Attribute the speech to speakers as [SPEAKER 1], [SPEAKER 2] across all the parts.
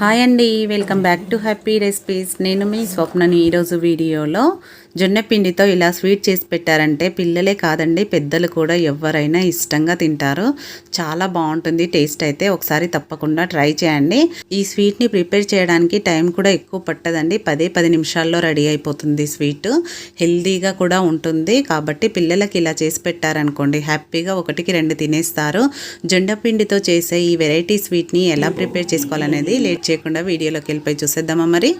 [SPEAKER 1] Hi అండి welcome back to happy recipes. నేను మీ స్వప్నని ఈరోజు వీడియోలో జొన్న పిండితో ఇలా స్వీట్ చేసి పెట్టారంటే పిల్లలే కాదండి పెద్దలు కూడా ఎవరైనా ఇష్టంగా తింటారు. చాలా బాగుంటుంది టేస్ట్ అయితే ఒకసారి తప్పకుండా ట్రై చేయండి. ఈ స్వీట్ని ప్రిపేర్ చేయడానికి టైం కూడా ఎక్కువ పట్టదండి పదే పది నిమిషాల్లో రెడీ అయిపోతుంది స్వీట్. హెల్దీగా కూడా ఉంటుంది కాబట్టి పిల్లలకి ఇలా చేసి పెట్టారనుకోండి హ్యాపీగా ఒకటికి రెండు తినేస్తారు. జొండ పిండితో చేసే ఈ వెరైటీ స్వీట్ని ఎలా ప్రిపేర్ చేసుకోవాలనేది లేట్ చేయకుండా వీడియోలోకి వెళ్ళిపోయి చూసేద్దామా మరి?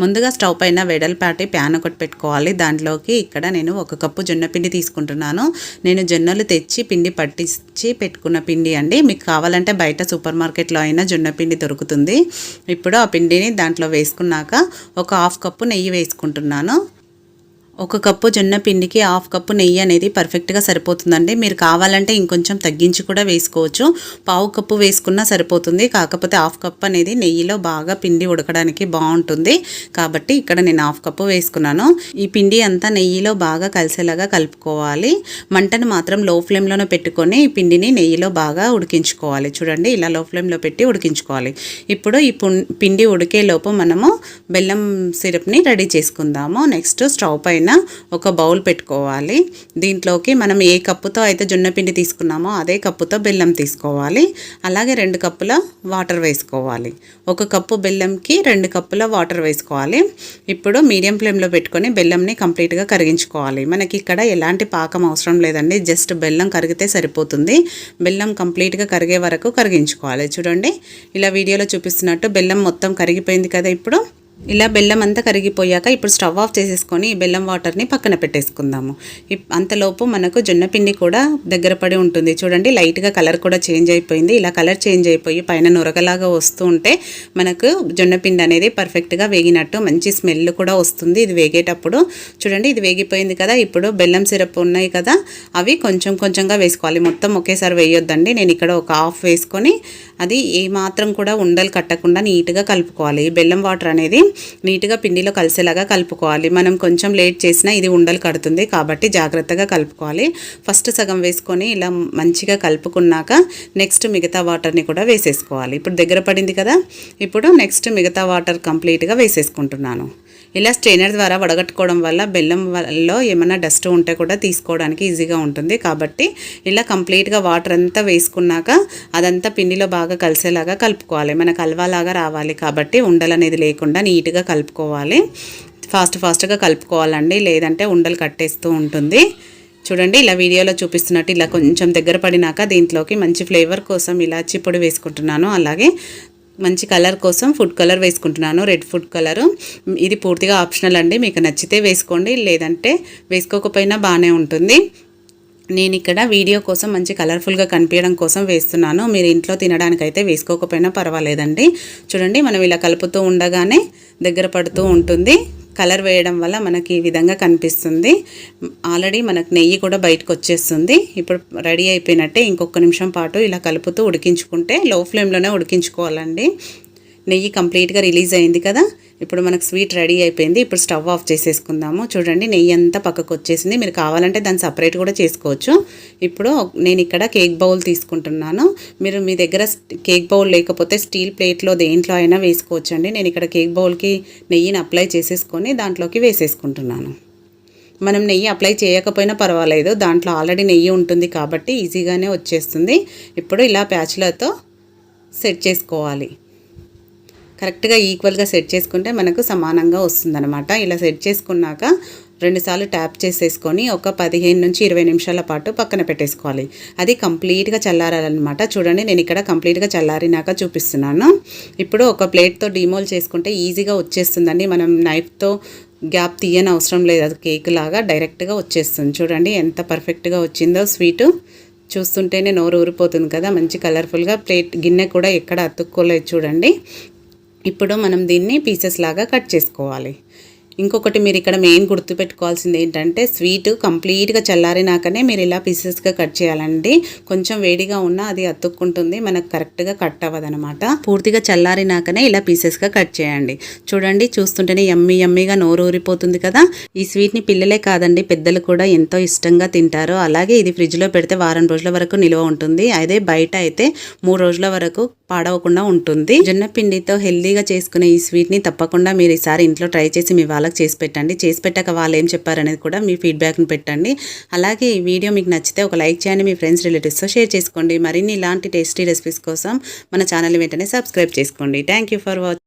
[SPEAKER 1] ముందుగా స్టవ్ పైన వెడల్పాటి ప్యాన్ ఒకటి పెట్టుకోవాలి. దాంట్లోకి ఇక్కడ నేను ఒక కప్పు జొన్న పిండి తీసుకుంటున్నాను. నేను జొన్నలు తెచ్చి పిండి పట్టించి పెట్టుకున్న పిండి అండి. మీకు కావాలంటే బయట సూపర్ మార్కెట్లో అయినా జొన్న పిండి దొరుకుతుంది. ఇప్పుడు ఆ పిండిని దాంట్లో వేసుకున్నాక ఒక హాఫ్ కప్పు నెయ్యి వేసుకుంటున్నాను. ఒక కప్పు జొన్న పిండికి హాఫ్ కప్పు నెయ్యి అనేది పర్ఫెక్ట్గా సరిపోతుందండి. మీరు కావాలంటే ఇంకొంచెం తగ్గించి కూడా వేసుకోవచ్చు. పావు కప్పు వేసుకున్నా సరిపోతుంది. కాకపోతే హాఫ్ కప్ అనేది నెయ్యిలో బాగా పిండి ఉడకడానికి బాగుంటుంది. కాబట్టి ఇక్కడ నేను హాఫ్ కప్పు వేసుకున్నాను. ఈ పిండి అంతా నెయ్యిలో బాగా కలిసేలాగా కలుపుకోవాలి. మంటను మాత్రం లో ఫ్లేమ్లోనే పెట్టుకొని ఈ పిండిని నెయ్యిలో బాగా ఉడికించుకోవాలి. చూడండి ఇలా లో ఫ్లేమ్లో పెట్టి ఉడికించుకోవాలి. ఇప్పుడు ఈ పిండి ఉడికేలోపు మనము బెల్లం సిరప్ని రెడీ చేసుకుందాము. నెక్స్ట్ స్టవ్ పైన పైన ఒక బౌల్ పెట్టుకోవాలి. దీంట్లోకి మనం ఏ కప్పుతో అయితే జొన్నపిండి తీసుకున్నామో అదే కప్పుతో బెల్లం తీసుకోవాలి. అలాగే రెండు కప్పుల వాటర్ వేసుకోవాలి. ఒక కప్పు బెల్లంకి రెండు కప్పుల వాటర్ వేసుకోవాలి. ఇప్పుడు మీడియం ఫ్లేమ్లో పెట్టుకొని బెల్లంని కంప్లీట్గా కరిగించుకోవాలి. మనకి ఇక్కడ ఎలాంటి పాకం అవసరం లేదండి. జస్ట్ బెల్లం కరిగితే సరిపోతుంది. బెల్లం కంప్లీట్గా కరిగే వరకు కరిగించుకోవాలి. చూడండి ఇలా వీడియోలో చూపిస్తున్నట్టు బెల్లం మొత్తం కరిగిపోయింది కదా ఇప్పుడు. ఇలా బెల్లం అంతా కరిగిపోయాక ఇప్పుడు స్టవ్ ఆఫ్ చేసేసుకొని ఈ బెల్లం వాటర్ని పక్కన పెట్టేసుకుందాము. అంతలోపు మనకు జొన్న పిండి కూడా దగ్గర పడి ఉంటుంది. చూడండి లైట్గా కలర్ కూడా చేంజ్ అయిపోయింది. ఇలా కలర్ చేంజ్ అయిపోయి పైన నొరగలాగా వస్తూ ఉంటే మనకు జొన్న పిండి అనేది పర్ఫెక్ట్గా వేగినట్టు మంచి స్మెల్ కూడా వస్తుంది. ఇది వేగేటప్పుడు చూడండి ఇది వేగిపోయింది కదా ఇప్పుడు బెల్లం సిరప్ ఉన్నాయి కదా అవి కొంచెం కొంచెంగా వేసుకోవాలి. మొత్తం ఒకేసారి వేయొద్దండి. నేను ఇక్కడ ఒక హాఫ్ వేసుకొని అది ఏమాత్రం కూడా ఉండలు కట్టకుండా నీట్గా కలుపుకోవాలి. ఈ బెల్లం వాటర్ అనేది నీట్గా పిండిలో కలిసేలాగా కలుపుకోవాలి. మనం కొంచెం లేట్ చేసినా ఇది ఉండలు కడుతుంది కాబట్టి జాగ్రత్తగా కలుపుకోవాలి. ఫస్ట్ సగం వేసుకొని ఇలా మంచిగా కలుపుకున్నాక నెక్స్ట్ మిగతా వాటర్ని కూడా వేసేసుకోవాలి. ఇప్పుడు దగ్గర పడింది కదా? ఇప్పుడు నెక్స్ట్ మిగతా వాటర్ కంప్లీట్గా వేసేసుకుంటున్నాను. ఇలా స్ట్రైనర్ ద్వారా వడగట్టుకోవడం వల్ల బెల్లం వల్ల ఏమైనా డస్ట్ ఉంటే కూడా తీసుకోవడానికి ఈజీగా ఉంటుంది. కాబట్టి ఇలా కంప్లీట్గా వాటర్ అంతా వేసుకున్నాక అదంతా పిండిలో బాగా కలిసేలాగా కలుపుకోవాలి. మనకు హల్వాలాగా రావాలి కాబట్టి ఉండలు అనేది లేకుండా నీట్గా కలుపుకోవాలి. ఫాస్ట్ ఫాస్ట్గా కలుపుకోవాలండి. లేదంటే ఉండలు కట్టేస్తూ ఉంటుంది. చూడండి ఇలా వీడియోలో చూపిస్తున్నట్టు ఇలా కొంచెం దగ్గర పడినాక దీంట్లోకి మంచి ఫ్లేవర్ కోసం ఇలాచి పొడి వేసుకుంటున్నాను. అలాగే మంచి కలర్ కోసం ఫుడ్ కలర్ వేసుకుంటున్నాను. రెడ్ ఫుడ్ కలర్ ఇది పూర్తిగా ఆప్షనల్ అండి. మీకు నచ్చితే వేసుకోండి. లేదంటే వేసుకోకపోయినా బాగానే ఉంటుంది. నేను ఇక్కడ వీడియో కోసం మంచి కలర్ఫుల్గా కనిపించడం కోసం వేస్తున్నాను. మీరు ఇంట్లో తినడానికైతే వేసుకోకపోయినా పర్వాలేదండి. చూడండి మనం ఇలా కలుపుతూ ఉండగానే దగ్గర పడుతూ ఉంటుంది. కలర్ వేయడం వల్ల మనకి ఈ విధంగా కనిపిస్తుంది. ఆల్రెడీ మనకు నెయ్యి కూడా బయటకు వచ్చేస్తుంది. ఇప్పుడు రెడీ అయిపోయినట్టే ఇంకొక నిమిషం పాటు ఇలా కలుపుతూ ఉడికించుకుంటే లో ఫ్లేమ్లోనే ఉడికించుకోవాలండి. నెయ్యి కంప్లీట్గా రిలీజ్ అయింది కదా? ఇప్పుడు మనకు స్వీట్ రెడీ అయిపోయింది. ఇప్పుడు స్టవ్ ఆఫ్ చేసేసుకుందాము. చూడండి నెయ్యి అంతా పక్కకు వచ్చేసింది. మీరు కావాలంటే దాన్ని సపరేట్ కూడా చేసుకోవచ్చు. ఇప్పుడు నేను ఇక్కడ కేక్ బౌల్ తీసుకుంటున్నాను. మీరు మీ దగ్గర కేక్ బౌల్ లేకపోతే స్టీల్ ప్లేట్లో దేంట్లో అయినా వేసుకోవచ్చండి. నేను ఇక్కడ కేక్ బౌల్కి నెయ్యిని అప్లై చేసేసుకొని దాంట్లోకి వేసేసుకుంటున్నాను. మనం నెయ్యి అప్లై చేయకపోయినా పర్వాలేదు. దాంట్లో ఆల్రెడీ నెయ్యి ఉంటుంది కాబట్టి ఈజీగానే వచ్చేస్తుంది. ఇప్పుడు ఇలా ప్యాచ్లతో సెట్ చేసుకోవాలి. కరెక్ట్గా ఈక్వల్గా సెట్ చేసుకుంటే మనకు సమానంగా వస్తుందన్నమాట. ఇలా సెట్ చేసుకున్నాక రెండుసార్లు ట్యాప్ చేసేసుకొని ఒక పదిహేను నుంచి ఇరవై నిమిషాల పాటు పక్కన పెట్టేసుకోవాలి. అది కంప్లీట్గా చల్లారాలన్నమాట. చూడండి నేను ఇక్కడ కంప్లీట్గా చల్లారినాక చూపిస్తున్నాను. ఇప్పుడు ఒక ప్లేట్తో డిమోల్ చేసుకుంటే ఈజీగా వచ్చేస్తుందండి. మనం నైఫ్తో గ్యాప్ తీయని అవసరం లేదు. అది కేక్ లాగా డైరెక్ట్గా వచ్చేస్తుంది. చూడండి ఎంత పర్ఫెక్ట్గా వచ్చిందో స్వీటు. చూస్తుంటేనే నోరు ఊరిపోతుంది కదా. మంచి కలర్ఫుల్గా ప్లేట్ గిన్నె కూడా ఎక్కడ అతుక్కోలేదు చూడండి. ఇప్పుడు మనం దీన్ని పీసెస్ లాగా కట్ చేసుకోవాలి. ఇంకొకటి మీరు ఇక్కడ మెయిన్ గుర్తుపెట్టుకోవాల్సింది ఏంటంటే స్వీట్ కంప్లీట్గా చల్లారినాకనే మీరు ఇలా పీసెస్గా కట్ చేయాలండి. కొంచెం వేడిగా ఉన్నా అది అతుక్కుంటుంది మనకు కరెక్ట్గా కట్ అవ్వదనమాట పూర్తిగా చల్లారినాకనే ఇలా పీసెస్గా కట్ చేయండి. చూడండి చూస్తుంటేనే ఎమ్మి ఎమ్మిగా నోరు ఊరిపోతుంది కదా. ఈ స్వీట్ని పిల్లలే కాదండి పెద్దలు కూడా ఎంతో ఇష్టంగా తింటారు. అలాగే ఇది ఫ్రిడ్జ్లో పెడితే వారం రోజుల వరకు నిల్వ ఉంటుంది. అదే బయట అయితే మూడు రోజుల వరకు పాడవకుండా ఉంటుంది. జొన్న పిండితో హెల్దీగా చేసుకునే ఈ స్వీట్ని తప్పకుండా మీరు ఈసారి ఇంట్లో ట్రై చేసి మీ వాళ్ళకి చేసి పెట్టండి. చేసి పెట్టాక వాళ్ళు ఏం చెప్పారనేది కూడా మీ ఫీడ్బ్యాక్ని పెట్టండి. అలాగే ఈ వీడియో మీకు నచ్చితే ఒక లైక్ చేయండి. మీ ఫ్రెండ్స్ రిలేటివ్స్తో షేర్ చేసుకోండి. మరిన్ని ఇలాంటి టేస్టీ రెసిపీస్ కోసం మన ఛానల్ వెంటనే సబ్స్క్రైబ్ చేసుకోండి. Thank you for watching